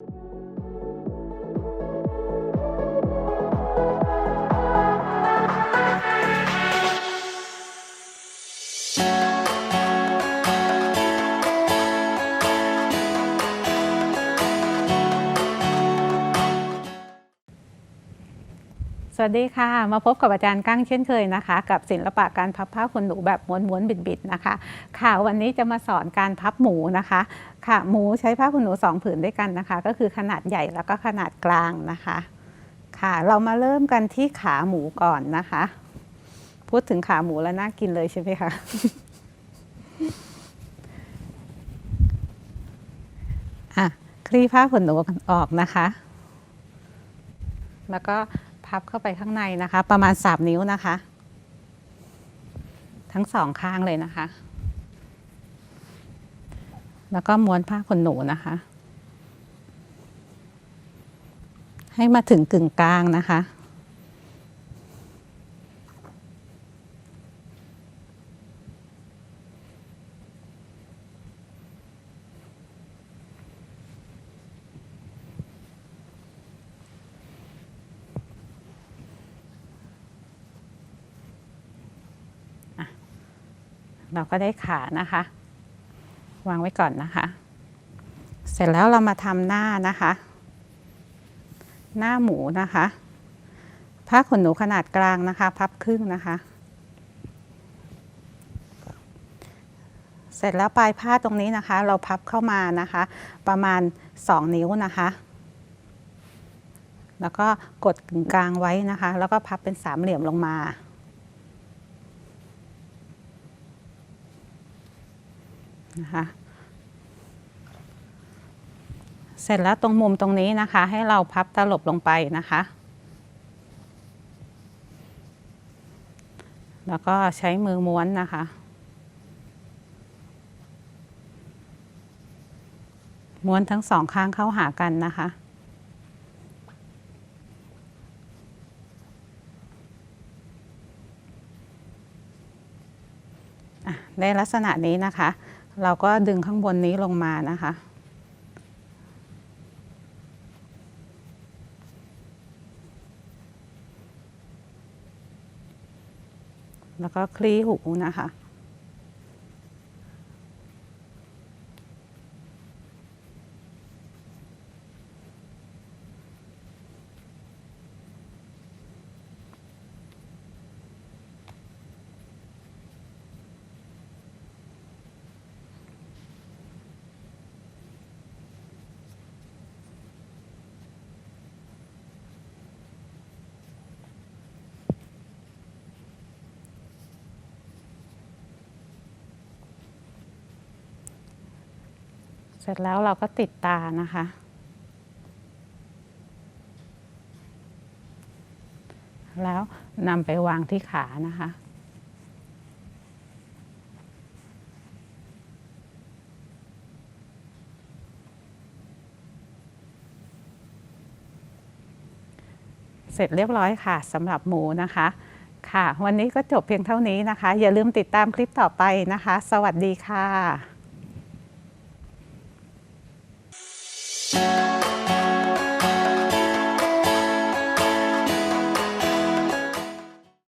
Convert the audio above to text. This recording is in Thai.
you สวัสดีค่ะ มาพบกับอาจารย์กั้งเช่นเคยนะคะ กับศิลปะการพับผ้าขนหนูแบบม้วนๆบิดๆนะคะ ค่ะวันนี้จะมาสอนการพับหมูนะคะ ค่ะหมูใช้ผ้าขนหนูสองผืนด้วยกันนะคะ ก็คือขนาดใหญ่แล้วก็ขนาดกลางนะคะ ค่ะเรามาเริ่มกันที่ขาหมูก่อนนะคะ พูดถึงขาหมูแล้วน่ากินเลยใช่ไหมคะอะคลี่ผ้าขนหนูออกนะคะ แล้วก็ พับเข้าไปข้างในนะคะ ประมาณ 3 นิ้วนะคะ ทั้งสองข้างเลยนะคะ แล้วก็ม้วนผ้าขนหนูนะคะ ให้มาถึงกึ่งกลางนะคะ เราก็ได้ขานะคะ วางไว้ก่อนนะคะ เสร็จแล้วเรามาทำหน้านะคะ หน้าหมูนะคะผ้าขนหนูขนาดกลางนะคะ พับครึ่งนะคะ เสร็จแล้วปลายผ้าตรงนี้นะคะ เราพับเข้ามานะคะ ประมาณ 2 นิ้วนะคะ แล้วก็กดกึ่งกลางไว้นะคะ แล้วก็พับเป็นสามเหลี่ยมลงมา นะคะเสร็จแล้วตรงมุมตรงนี้นะคะ ให้เราพับตลบลงไปนะคะ แล้วก็ใช้มือม้วนนะคะ ม้วนทั้งสองข้างเข้าหากันนะคะอะได้ลักษณะนี้นะคะ เราก็ดึงข้างบนนี้ลงมานะคะ แล้วก็คลี่หูนะคะ ร็จแล้วเราก็ติดตานะคะ แล้วนำไปวางที่ขานะคะ เสร็จเรียบร้อยค่ะสำหรับหมูนะคะ ค่ะ วันนี้ก็จบเพียงเท่านี้นะคะ อย่าลืมติดตามคลิปต่อไปนะคะ สวัสดีค่ะ